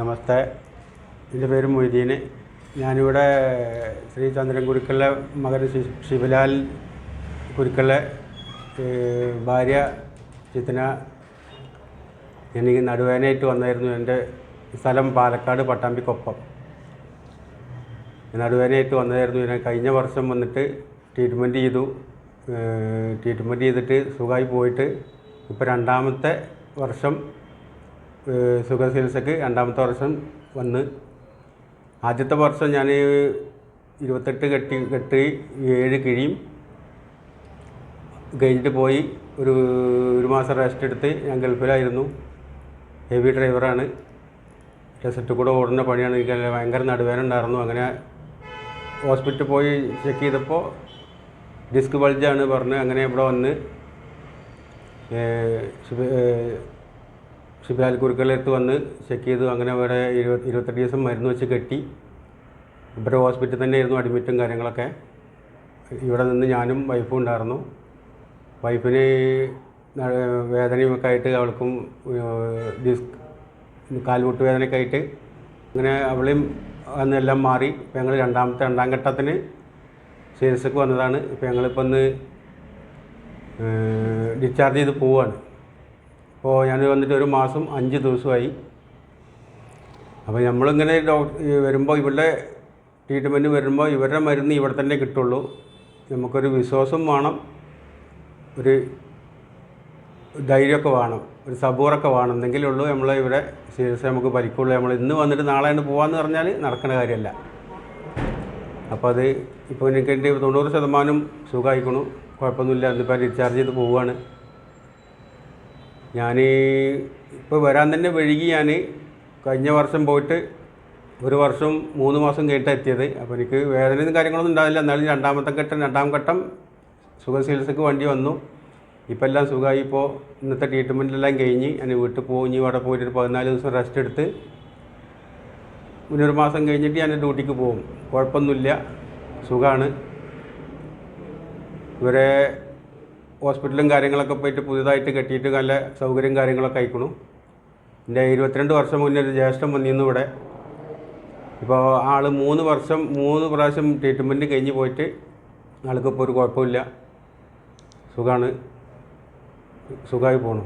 നമസ്തേ. എന്റെ പേര് മൊയ്തീൻ ഞാനിവിടെ ശ്രീ ചന്ദ്രൻ കുരുക്കളിലെ മകൻ ശിവലാൽ കുരുക്കളിലെ ഭാര്യ ചിത്തന എനിക്ക് നടുവേനായിട്ട് വന്നായിരുന്നു എന്റെ സ്ഥലം പാലക്കാട് പട്ടാമ്പിക്കൊപ്പം. നടുവേനായിട്ട് വന്നതായിരുന്നു ഞാൻ കഴിഞ്ഞ വർഷം വന്നിട്ട് ട്രീറ്റ്മെന്റ് ചെയ്തു. ട്രീറ്റ്മെന്റ് ചെയ്തിട്ട് സുഖമായി പോയിട്ട് ഇപ്പോൾ രണ്ടാമത്തെ വർഷം സുഖ ചികിത്സയ്ക്ക് രണ്ടാമത്തെ വർഷം വന്ന്. ആദ്യത്തെ വർഷം ഞാൻ ഇരുപത്തെട്ട് കെട്ടി കെട്ടി ഏഴ് കിഴിയും കഴിഞ്ഞിട്ട് പോയി ഒരു ഒരു മാസം റെസ്റ്റ് എടുത്ത് ഞാൻ ഗൾഫിലായിരുന്നു. ഹെവി ഡ്രൈവറാണ് ഡെസർട്ട് കൂടെ ഓടുന്ന പണിയാണ്. എനിക്ക് ഭയങ്കര നടുവേദന ഉണ്ടായിരുന്നു. അങ്ങനെ ഹോസ്പിറ്റലിൽ പോയി ചെക്ക് ചെയ്തപ്പോൾ ഡിസ്ക് ബൾജാണ് പറഞ്ഞ് അങ്ങനെ ഇവിടെ വന്ന് ശിവലാൽ ഗുരുക്കളടുത്ത് വന്ന് ചെക്ക് ചെയ്തു. അങ്ങനെ ഇവിടെ ഇരുപത് ഇരുപത്തെട്ട് ദിവസം മരുന്ന് വെച്ച് കെട്ടി. ഇവിടെ ഹോസ്പിറ്റലിൽ തന്നെ ആയിരുന്നു അഡ്മിറ്റും കാര്യങ്ങളൊക്കെ. ഇവിടെ നിന്ന് ഞാനും വൈഫും ഉണ്ടായിരുന്നു. വൈഫിന് വേദനയൊക്കെ ആയിട്ട് അവൾക്കും ഡിസ്ക് കാൽമുട്ട് വേദനയൊക്കെ ആയിട്ട് അങ്ങനെ അവളെയും അന്നെല്ലാം മാറി. ഇപ്പം ഞങ്ങൾ രണ്ടാമത്തെ രണ്ടാം ഘട്ടത്തിന് ചികിത്സക്ക് വന്നതാണ്. ഇപ്പം ഞങ്ങളിപ്പോൾ ഒന്ന് ഡിസ്ചാർജ് ചെയ്ത് പോവുകയാണ് അപ്പോൾ ഞാൻ വന്നിട്ട് ഒരു മാസം അഞ്ച് ദിവസമായി. അപ്പോൾ നമ്മളിങ്ങനെ ഡോക്ടർ വരുമ്പോൾ ഇവരുടെ ട്രീറ്റ്മെന്റ് വരുമ്പോൾ ഇവരുടെ മരുന്ന് ഇവിടെ തന്നെ കിട്ടുള്ളൂ. നമുക്കൊരു വിശ്വാസം വേണം ഒരു ധൈര്യമൊക്കെ വേണം ഒരു സബൂറൊക്കെ വേണം. എന്നെങ്കിലേ ഉള്ളൂ നമ്മൾ ഇവിടെ ചികിത്സ നമുക്ക് ഭരിക്കുള്ളൂ നമ്മൾ ഇന്ന് വന്നിട്ട് നാളെ പോകാമെന്ന് പറഞ്ഞാൽ നടക്കുന്ന കാര്യമല്ല. അപ്പോൾ അത് ഇപ്പോൾ എനിക്ക് എന്റെ തൊണ്ണൂറ് ശതമാനം സുഖമായിക്കണു. കുഴപ്പമൊന്നുമില്ല. ഇന്നിപ്പോൾ ഡിസ്ചാർജ് ചെയ്ത് പോവുകയാണ്. ഞാൻ ഇപ്പോൾ വരാൻ തന്നെ വഴുകി ഞാൻ കഴിഞ്ഞ വർഷം പോയിട്ട് ഒരു വർഷം മൂന്ന് മാസം കേട്ട് എത്തിയത്. അപ്പോൾ എനിക്ക് വേദനയും കാര്യങ്ങളൊന്നും ഉണ്ടാവില്ല. എന്നാലും രണ്ടാമത്തെ ഘട്ടം രണ്ടാം ഘട്ടം സുഖ ചികിത്സക്ക് വേണ്ടി വന്നു. ഇപ്പം എല്ലാം സുഖമായി ഇപ്പോൾ ഇന്നത്തെ ട്രീറ്റ്മെന്റെല്ലാം കഴിഞ്ഞ് ഞാൻ വീട്ടിൽ പോയി അവിടെ പോയിട്ട് ഒരു പതിനാല് ദിവസം റെസ്റ്റ് എടുത്ത് പിന്നെ ഒരു മാസം കഴിഞ്ഞിട്ട് ഞാൻ ഡ്യൂട്ടിക്ക് പോകും. കുഴപ്പമൊന്നുമില്ല. സുഖമാണ് ഇവരെ ഹോസ്പിറ്റലും കാര്യങ്ങളൊക്കെ പോയിട്ട് പുതിയതായിട്ട് കെട്ടിയിട്ട് നല്ല സൗകര്യം കാര്യങ്ങളൊക്കെ അയക്കണു എന്റെ ഇരുപത്തിരണ്ട് വർഷം മുന്നേ ഒരു ജ്യേഷ്ഠം വന്നിരുന്നു ഇവിടെ. ഇപ്പോൾ ആൾ മൂന്ന് വർഷം മൂന്ന് പ്രാവശ്യം ട്രീറ്റ്മെന്റ് കഴിഞ്ഞ് പോയിട്ട് ആൾക്കിപ്പോൾ ഒരു കുഴപ്പമില്ല. സുഖമാണ് സുഖമായി പോണു.